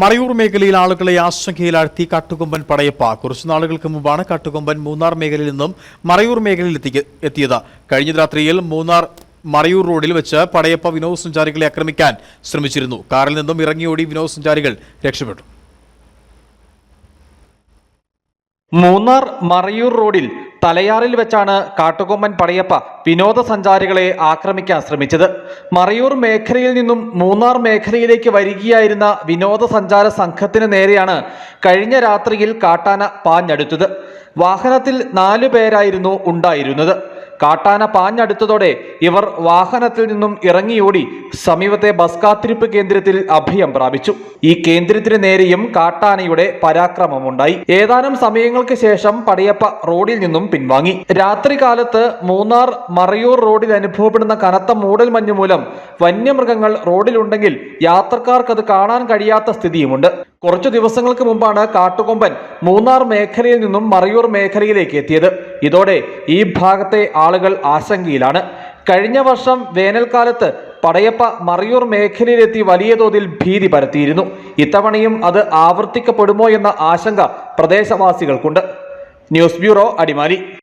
മറയൂർ മേഖലയിൽ ആളുകളെ ആശങ്കയിലാഴ്ത്തി കാട്ടുകൊമ്പൻ പടയപ്പ. കുറച്ചു നാളുകൾക്ക് മുമ്പാണ് കാട്ടുകൊമ്പൻ മൂന്നാർ മേഖലയിൽ നിന്നും മറയൂർ മേഖലയിൽ എത്തിയത്. കഴിഞ്ഞ രാത്രിയിൽ മൂന്നാർ മറയൂർ റോഡിൽ വെച്ച് പടയപ്പ വിനോദസഞ്ചാരികളെ ആക്രമിക്കാൻ ശ്രമിച്ചിരുന്നു. കാറിൽ നിന്നും ഇറങ്ങിയോടി വിനോദസഞ്ചാരികൾ രക്ഷപ്പെട്ടു. മൂന്നാർ മറയൂർ റോഡിൽ തലയാറിൽ വെച്ചാണ് കാട്ടുകൊമ്പൻ പടയപ്പ വിനോദസഞ്ചാരികളെ ആക്രമിക്കാൻ ശ്രമിച്ചത്. മറയൂർ മേഖലയിൽ നിന്നും മൂന്നാർ മേഖലയിലേക്ക് വരികയായിരുന്ന വിനോദസഞ്ചാര സംഘത്തിന് നേരെയാണ് കഴിഞ്ഞ രാത്രിയിൽ കാട്ടാന പാഞ്ഞടുത്തത്. വാഹനത്തിൽ നാലു പേരായിരുന്നു ഉണ്ടായിരുന്നത്. കാട്ടാന പാഞ്ഞടുത്തതോടെ ഇവർ വാഹനത്തിൽ നിന്നും ഇറങ്ങിയോടി സമീപത്തെ ബസ് കാത്തിരിപ്പ് കേന്ദ്രത്തിൽ അഭയം പ്രാപിച്ചു. ഈ കേന്ദ്രത്തിന് നേരെയും കാട്ടാനയുടെ പരാക്രമമുണ്ടായി. ഏതാനും സമയങ്ങൾക്ക് ശേഷം പടയപ്പ റോഡിൽ നിന്നും പിൻവാങ്ങി. രാത്രികാലത്ത് മൂന്നാർ മറയൂർ റോഡിൽ അനുഭവപ്പെടുന്ന കനത്ത മൂടൽ മഞ്ഞ് മൂലം വന്യമൃഗങ്ങൾ റോഡിലുണ്ടെങ്കിൽ യാത്രക്കാർക്ക് അത് കാണാൻ കഴിയാത്ത സ്ഥിതിയുമുണ്ട്. കുറച്ചു ദിവസങ്ങൾക്ക് മുമ്പാണ് കാട്ടുകൊമ്പൻ മൂന്നാർ മേഖലയിൽ നിന്നും മറയൂർ മേഖലയിലേക്ക് എത്തിയത്. ഇതോടെ ഈ ഭാഗത്തെ ആളുകൾ ആശങ്കയിലാണ്. കഴിഞ്ഞ വർഷം വേനൽക്കാലത്ത് പടയപ്പ മറയൂർ മേഖലയിലെത്തി വലിയ തോതിൽ ഭീതി പരത്തിയിരുന്നു. ഇത്തവണയും അത് ആവർത്തിക്കപ്പെടുമോ എന്ന ആശങ്ക പ്രദേശവാസികൾക്കുണ്ട്. News bureau Adimali.